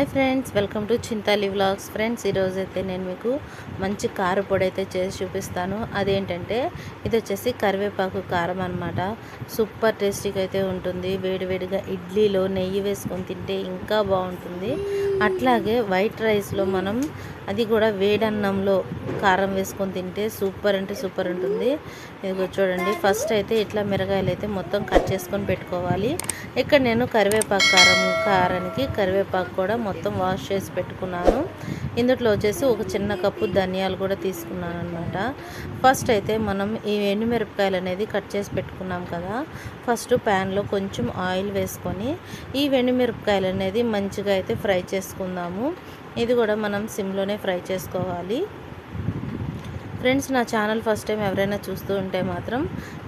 Hi friends welcome to Chintali vlogs. Friends ఈరోజు అయితే నేను మీకు మంచి కారు పొడి అయితే చేసి చూపిస్తాను. అదేంటంటే ఇది వచ్చేసి కరివేపాకు కారం అనమాట సూపర్ టేస్టీగా అయితే ఉంటుంది. వేడివేడిగా ఇడ్లీలో నెయ్యి వేసుకొని తింటే ఇంకా బాగుంటుంది. అట్లాగే వైట్ రైస్లో మనం అది కూడా వేడన్నంలో కారం వేసుకొని తింటే సూపర్ అంటే సూపర్ ఉంటుంది. ఇదిగో చూడండి ఫస్ట్ అయితే ఇట్లా మిరగాయలు అయితే మొత్తం కట్ చేసుకొని పెట్టుకోవాలి. ఇక్కడ నేను కరివేపాకు కారం కారానికి కరివేపాకు కూడా మొత్తం వాష్ చేసి పెట్టుకున్నాను. ఇందులో వచ్చేసి ఒక చిన్న కప్పు ధనియాలు కూడా తీసుకున్నాను అనమాట ఫస్ట్ అయితే మనం ఈ ఎండుమిరపకాయలు అనేది కట్ చేసి పెట్టుకున్నాం కదా. ఫస్ట్ ప్యాన్లో కొంచెం ఆయిల్ వేసుకొని ఈ ఎండుమిరపకాయలు అనేది మంచిగా అయితే ఫ్రై చేసుకుందాము. ఇది కూడా మనం సిమ్లోనే ఫ్రై చేసుకోవాలి. ఫ్రెండ్స్ నా ఛానల్ ఫస్ట్ టైం ఎవరైనా చూస్తూ ఉంటే మాత్రం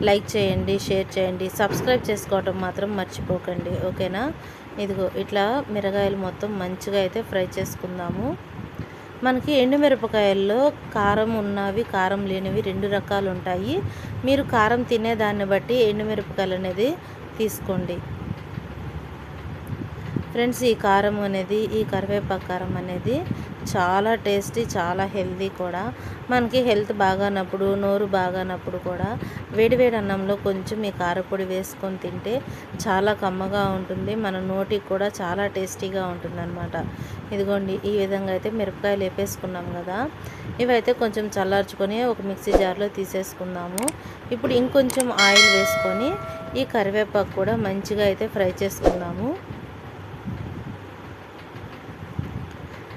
లైక్ చేయండి షేర్ చేయండి సబ్స్క్రైబ్ చేసుకోవటం మాత్రం మర్చిపోకండి. ఓకేనా? ఇదిగో ఇట్లా మిరగాయలు మొత్తం మంచిగా అయితే ఫ్రై చేసుకుందాము. మనకి ఎండుమిరపకాయల్లో కారం ఉన్నవి కారం లేనివి రెండు రకాలు ఉంటాయి మీరు కారం తినేదాన్ని బట్టి ఎండుమిరపకాయలు అనేది తీసుకోండి. ఫ్రెండ్స్ ఈ కారం అనేది ఈ కరివేపాకు కారం అనేది చాలా టేస్టీ చాలా హెల్తీ కూడా. మనకి హెల్త్ బాగానప్పుడు నోరు బాగానప్పుడు కూడా వేడివేడి అన్నంలో కొంచెం ఈ కారపొడి వేసుకొని తింటే చాలా కమ్మగా ఉంటుంది. మన నోటికి కూడా చాలా టేస్టీగా ఉంటుందన్నమాట. ఇదిగోండి ఈ విధంగా అయితే మిరపకాయలు వేపేసుకున్నాం కదా. ఇవైతే కొంచెం చల్లార్చుకొని ఒక మిక్సీ జార్లో తీసేసుకుందాము. ఇప్పుడు ఇంకొంచెం ఆయిల్ వేసుకొని ఈ కరివేపాకు కూడా మంచిగా అయితే ఫ్రై చేసుకుందాము.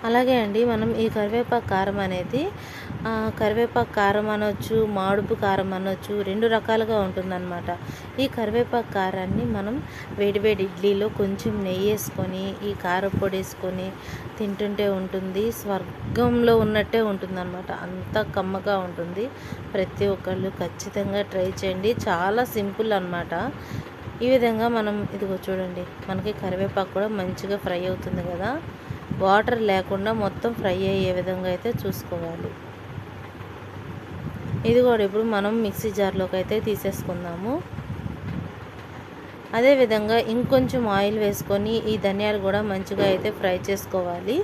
అలాగే అండి మనం ఈ కరివేపాకు కారం అనేది కరివేపాకు కారం అనొచ్చు మాడుపు కారం అనొచ్చు రెండు రకాలుగా ఉంటుందన్నమాట. ఈ కరివేపాకు కారాన్ని మనం వేడివేడి ఇడ్లీలో కొంచెం నెయ్యి వేసుకొని ఈ కారపొడి వేసుకొని తింటుంటే ఉంటుంది స్వర్గంలో ఉన్నట్టే ఉంటుందన్నమాట. అంత కమ్మగా ఉంటుంది. ప్రతి ఒక్కళ్ళు ఖచ్చితంగా ట్రై చేయండి. చాలా సింపుల్ అనమాట ఈ విధంగా మనం ఇదిగో చూడండి మనకి కరివేపాకు కూడా మంచిగా ఫ్రై అవుతుంది కదా. వాటర్ లేకుండా మొత్తం ఫ్రై అయ్యే విధంగా అయితే చూసుకోవాలి. ఇది కూడా ఇప్పుడు మనం మిక్సీ జార్లోకి అయితే తీసేసుకుందాము. అదేవిధంగా ఇంకొంచెం ఆయిల్ వేసుకొని ఈ ధనియాలు కూడా మంచిగా అయితే ఫ్రై చేసుకోవాలి.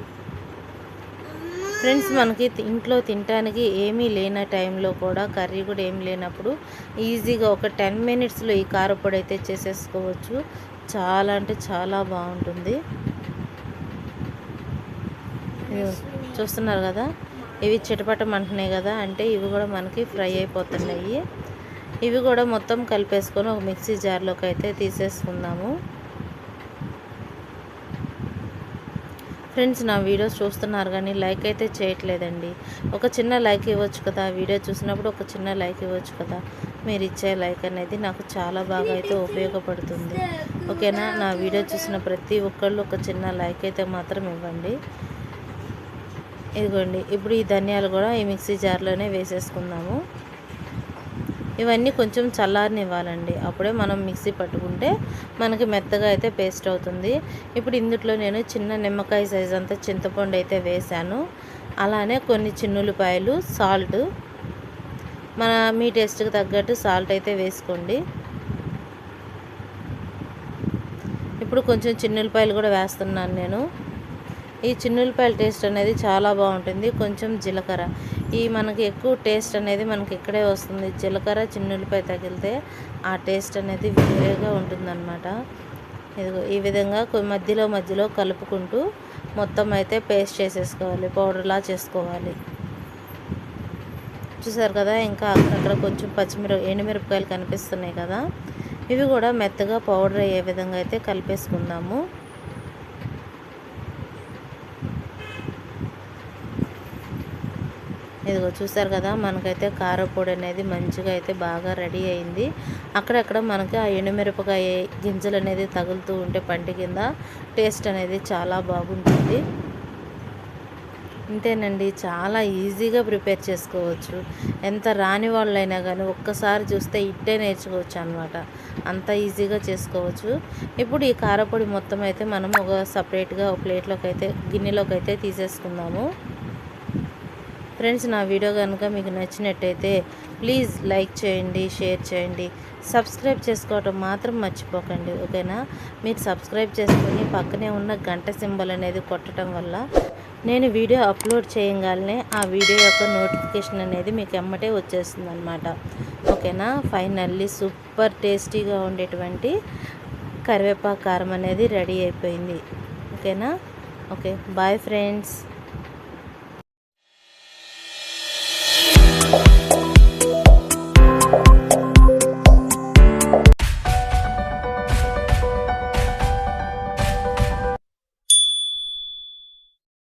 ఫ్రెండ్స్ మనకి ఇంట్లో తినడానికి ఏమీ లేని టైంలో కూడా కర్రీ కూడా ఏమి లేనప్పుడు ఈజీగా ఒక టెన్ మినిట్స్లో ఈ కారపొడి అయితే చేసేసుకోవచ్చు. చాలా అంటే చాలా బాగుంటుంది. చూస్తున్నారు కదా? ఇవి చిటపటం అంటున్నాయి కదా? అంటే ఇవి కూడా మనకి ఫ్రై అయిపోతున్నాయి. ఇవి కూడా మొత్తం కలిపేసుకొని ఒక మిక్సీ జార్లోకి అయితే తీసేసుకుందాము. ఫ్రెండ్స్ నా వీడియోస్ చూస్తున్నారు కానీ లైక్ అయితే చేయట్లేదండి. ఒక చిన్న లైక్ ఇవ్వచ్చు కదా? వీడియో చూసినప్పుడు ఒక చిన్న లైక్ ఇవ్వచ్చు కదా? మీరు ఇచ్చే లైక్ అనేది నాకు చాలా బాగా అయితే ఉపయోగపడుతుంది. ఓకేనా? నా వీడియో చూసిన ప్రతి ఒక్కళ్ళు ఒక చిన్న లైక్ అయితే మాత్రం ఇవ్వండి. ఇదిగోండి ఇప్పుడు ఈ ధనియాలు కూడా ఈ మిక్సీ జార్లోనే వేసేసుకుందాము. ఇవన్నీ కొంచెం చల్లారనివ్వాలండి. అప్పుడే మనం మిక్సీ పట్టుకుంటే మనకి మెత్తగా అయితే పేస్ట్ అవుతుంది. ఇప్పుడు ఇందులో నేను చిన్న నిమ్మకాయ సైజ్ అంతా చింతపండు అయితే వేశాను. అలానే కొన్ని చిన్నులపాయలు సాల్ట్. మన మీ టేస్ట్కి తగ్గట్టు సాల్ట్ అయితే వేసుకోండి. ఇప్పుడు కొంచెం చిన్నులపాయలు కూడా వేస్తున్నాను నేను. ఈ చిన్నులపాయల టేస్ట్ అనేది చాలా బాగుంటుంది. కొంచెం జీలకర్ర. ఈ మనకి ఎక్కువ టేస్ట్ అనేది మనకి ఇక్కడే వస్తుంది. జీలకర్ర చిన్నులపాయ తగిలితే ఆ టేస్ట్ అనేది వేరేగా ఉంటుందన్నమాట. ఇదిగో ఈ విధంగా మధ్యలో మధ్యలో కలుపుకుంటూ మొత్తం అయితే పేస్ట్ చేసేసుకోవాలి. పౌడర్లా చేసుకోవాలి. చూసారు కదా ఇంకా అక్కడక్కడ కొంచెం పచ్చిమిర ఎండుమిరపకాయలు కనిపిస్తున్నాయి కదా. ఇవి కూడా మెత్తగా పౌడర్ అయ్యే విధంగా అయితే కలిపేసుకుందాము. ఇదిగో చూసారు కదా మనకైతే కారపొడి అనేది మంచిగా అయితే బాగా రెడీ అయింది. అక్కడక్కడ మనకి ఆ ఎండుమిరపకాయ గింజలు అనేది తగులుతూ ఉంటే పంటి కింద టేస్ట్ అనేది చాలా బాగుంటుంది. అంతేనండి చాలా ఈజీగా ప్రిపేర్ చేసుకోవచ్చు. ఎంత రాని వాళ్ళైనా కానీ ఒక్కసారి చూస్తే ఇట్టే నేర్చుకోవచ్చు అనమాట అంత ఈజీగా చేసుకోవచ్చు. ఇప్పుడు ఈ కారపొడి మొత్తం అయితే మనం ఒక సపరేట్గా ఒక ప్లేట్లోకి అయితే గిన్నెలోకి అయితే తీసేసుకుందాము. ఫ్రెండ్స్ నా వీడియో కనుక మీకు నచ్చినట్టయితే ప్లీజ్ లైక్ చేయండి షేర్ చేయండి. సబ్స్క్రైబ్ చేసుకోవటం మాత్రం మర్చిపోకండి ఓకేనా? మీరు సబ్స్క్రైబ్ చేసుకొని పక్కనే ఉన్న గంట సింబల్ అనేది కొట్టడం వల్ల నేను వీడియో అప్లోడ్ చేయగానే ఆ వీడియో యొక్క నోటిఫికేషన్ అనేది మీకు ఎమ్మటే వచ్చేస్తుంది అనమాట ఓకేనా? ఫైనల్లీ సూపర్ టేస్టీగా ఉండేటువంటి కరివేపాకు కారం అనేది రెడీ అయిపోయింది. ఓకేనా? Okay bye friends.